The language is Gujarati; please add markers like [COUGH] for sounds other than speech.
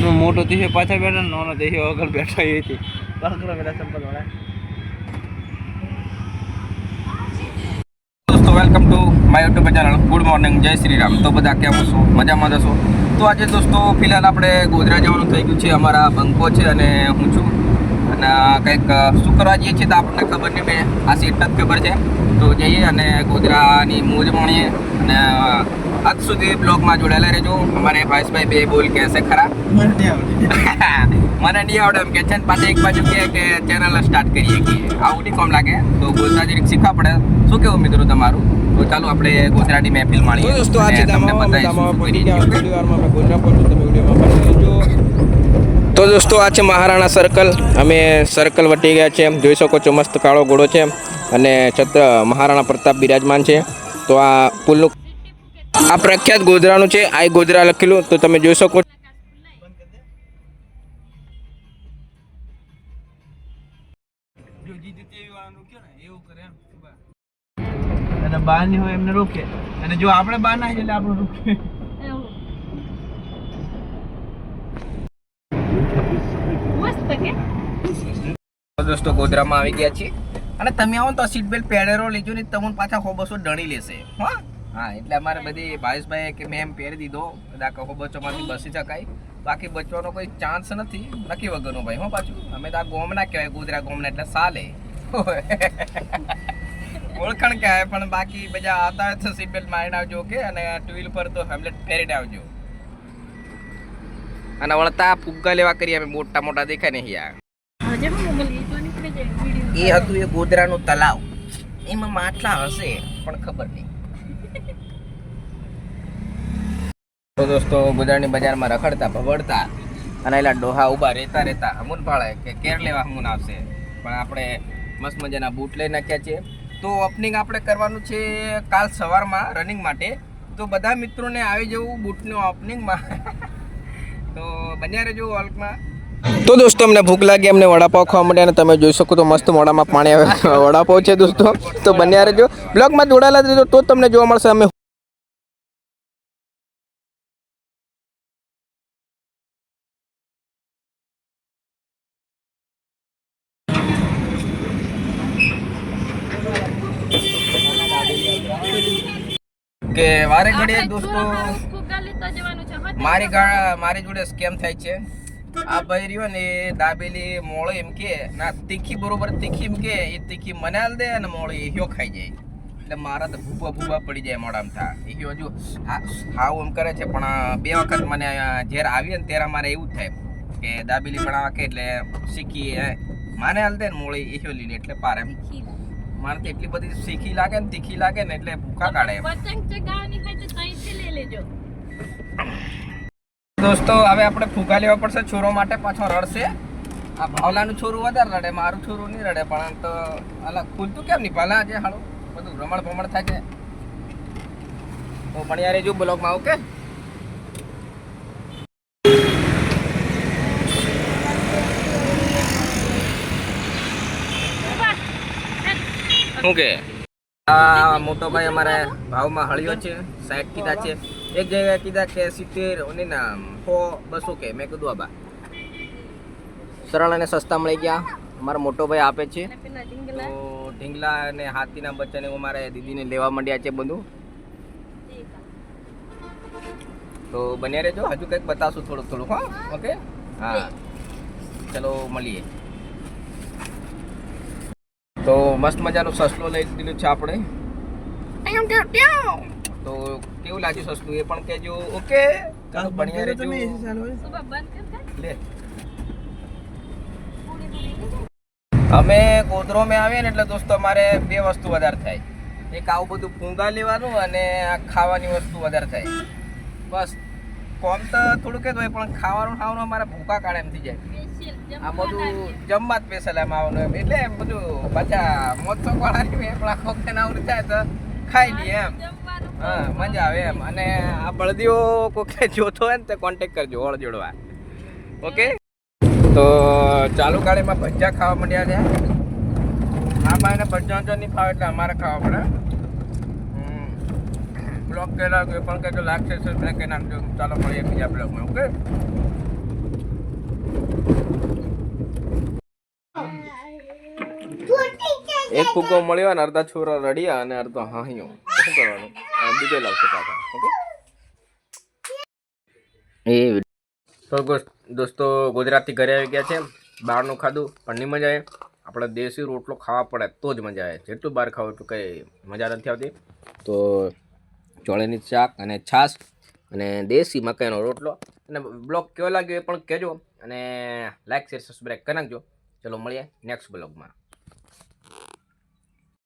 બસમાં મોટો દીશો પાછળ બેઠો ને નાનો દીશો આગળ બેઠો એ બસ કરો પેલા સંપલ વાળા. દોસ્તો welcome to my YouTube channel good morning Jai Shri Ram તો બધા કેમ છો? મજામાં જશો તો આજે દોસ્તો, ફિલહાલ આપણે ગોધરા જવાનું થઈ ગયું છે. અમારા બંકો છે અને હું છું. અને કંઈક શું કરવા જઈએ છીએ તો આપણને ખબર નહીં મેં આ સીટ જ ખબર છે. તો જઈએ અને ગોધરાની મોજ માણીએ અને આજ સુધી બ્લોગમાં જોડાયેલા રહેજો. અમારે ભાઈસભાઈ બે બોલ કહેશે ખરા. મને નહીં આવડે. [LAUGHS] એમ કે છે પાછી એક બાજુ કહે કે ચેનલ સ્ટાર્ટ કરીએ કે આવું નહીં કોમ લાગે. તો બોલતા જરીક શીખવા પડે. શું કેવું મિત્રો તમારું? તો ચાલો આપણે ગુજરાતી મહેફિલ માણીએ. દોસ્તો આજે તમને બતાવીશું તો દોસ્તો આ છે મહારાણા સર્કલ અમે સર્કલ વટી ગયા છે જોઈ શકો છો મસ્ત કાળો ઘોડો છે અને છત્ર મહારાણા પ્રતાપ બિરાજમાન છે. તો આ પુલનું આ પ્રખ્યાત ગોધરાનું છે. આ ગોધરા લખેલું, તો તમે જોઈ શકો આપણે બહાર ના એટલે આપણે રોકે. દોસ્તો, ગોધરામાં આવી ગયા છીએ. અને તમે આવો તો સીટ બેલ્ટ પહેરેલો લેજો ને તમને પાછા ખોબસો ડણી લેશે. હા? હા એટલે અમારે બધી ભાવેશભાઈ કે મેં એમ પહેરી દીધો. બધા ખોબસોમાંથી બસી શકાય. બાકી બચવાનો કોઈ ચાન્સ નથી. નક્કી વગરનું ભાઈ હો પાછું. અમે તો આ ગોમના કહેવાય ગોધરા ગોમના એટલે સાલે. ઓળખાણ કહેવાય પણ બાકી બધા આવતા હોય તો સીટ બેલ્ટ મારીને આવજો કે અને ટુ વ્હીલ પર તો હેમલેટ પહેરીને આવજો. અને વળતા ફુગ્ગા લેવા કરીએ અમે મોટા મોટા દેખાય ને યાર. એ હતું એ ગોધરાનું તલાવ એમાં માટલા હશે પણ ખબર નહીં. તો દોસ્તો ગુજરાતની બજારમાં રખડતા ભગડતા અને એલા ડોહા ઊભા રહેતા રહેતા અમૂન પાળે કે કેર લેવા અમૂન આવશે. પણ આપણે મસ્ત મજાના બૂટ લઈ નાખ્યા છે. તો ઓપનિંગ આપણે કરવાનું છે કાલ સવારમાં રનિંગ માટે. તો બધા મિત્રોને આવી જવું બૂટનું ઓપનિંગમાં [LAUGHS] તો બન્યા રહેજો વોલ્કમાં તો દોસ્તો, અમને ભૂખ લાગી, અમને વડાપાવ ખાવા માટે અને તમે જોઈ શકો તો મસ્ત મોડામાં પાણી આવે. [LAUGHS] વડાપાવ છે દોસ્તો. તો બન્યા રહેજો. બ્લોગમાં જોડાયેલા રહેજો, તો તમને જોવા મળશે. અમે કે વારે ઘડીએ દોસ્તો મારી મારી જોડે સ્કેમ થાય છે. આ ભાઈ રહ્યો ને એ દાબેલી મોળો એમ કે ના તીખી બરોબર તીખી એમ કે એ તીખી મને હાલ દે અને મોળો એ હ્યો ખાઈ જાય. એટલે મારા તો ભૂબા ભૂબા પડી જાય મોડામાં થા. એ હ્યો હજુ હાવ એમ કરે છે પણ બે વખત મને જ્યારે આવી ને ત્યારે મારે એવું થાય કે દાબેલી બનાવવા કે એટલે શીખી માને હાલ દે ને મોળી એ હ્યો લીને એટલે પારે મારે તો એટલી બધી શીખી લાગે ને તીખી લાગે ને એટલે ભૂખા કાઢે. પતંગ ચગાવવાની હોય તો ત્યાંથી લઈ લેજો. દોસ્તો હવે આપણે ફુગા લેવા પડશે છોરો માટે પાછો રડશે આ ભાવલાનું છોરું વધારે રડે મારું છોરું નહીં રડે પણ તો અલગ ખુલતું કેમ નહીં? ભલા આજે હાલો બધું રમણ ભમણ થાય છે. તો યાર જો બ્લોગમાં ઓકે? શું કે? આ મોટો ભાઈ અમારે ભાવમાં હળિયો છે સાઠ કીધા છે. એક જગ્યાએ કીધા કે સિત્તેર અને ના સો બસો કે મેં કીધું આબા સરળ અને સસ્તા મળી ગયા. અમારો મોટો ભાઈ આપે છે. તો ઢીંગલા અને હાથીના બચ્ચાને હું મારા દીદીને લેવા માંડ્યા છે બધું. તો બન્યા રહેજો. હજુ કંઈક બતાવશું થોડુંક થોડુંક, હા. ઓકે? હા. ચલો, મળીએ. તો મસ્ત મજાનું સસલો લઈ દીધું છે આપણે. તો કેવું લાગ્યું સસલું? એ પણ કહેજો ઓકે? ચાલો બન્યા રહેજો. લે. અમે ગોધરોમાં આવીએ ને એટલે દોસ્તો અમારે બે વસ્તુ વધારે થાય. એક આવું બધું ફૂંગા લેવાનું અને આ ખાવાની વસ્તુ વધારે થાય. બસ. કોમ તો થોડુંક જ હોય પણ ખાવાનું ખાવાનું અમારા ભૂખા કાઢે એમ થઈ જાય. આ બધું જમવા જ સ્પેશિયલ એમ આવવાનું એમ. એટલે એમ બધું પાછા મોજ શોખ વાળા રહીએ કે વખતે થાય તો ખાઈ લઈએ એમ. હા મજા આવે એમ. અને આ બળદીઓ કોકે જોતો હોય ને તો કોન્ટેક કરજો ઓળ જોડવા. ઓકે? તો ચાલુ ગાડીમાં ભજીયા ખાવા માંડ્યા છે. આ બાને ભજીયા જો નહીં ફાવે એટલે અમારે ખાવા પડે. બ્લોક કરેલા કે પણ કંઈક લાગશે સબસ્ક્રાઈબ કરી નાખજો ચાલો મળીએ બીજા બ્લોગમાં ઓકે? એક ફૂગો મળ્યો અને અડધા છોરા રડ્યા અને અડધો હાહ્યો. શું કરવાનું? બીજો લાવશે પાછા. ઓકે? એ તો દોસ્તો, ગુજરાતથી ઘરે આવી ગયા છે. બહારનું ખાધું, પણ નહીં મજા આવે. આપણે દેશી રોટલો ખાવા પડે તો જ મજા આવે. જેટલું બહાર ખાવ એટલું કંઈ મજા નથી આવતી. તો ચોળેની શાક અને છાશ અને દેશી મકાઈનો રોટલો. અને બ્લોગ કેવો લાગ્યો એ પણ કહેજો. અને લાઈક, શેર, સબસ્ક્રાઈબ કરી નાખજો. ચલો મળીએ નેક્સ્ટ બ્લોગમાં.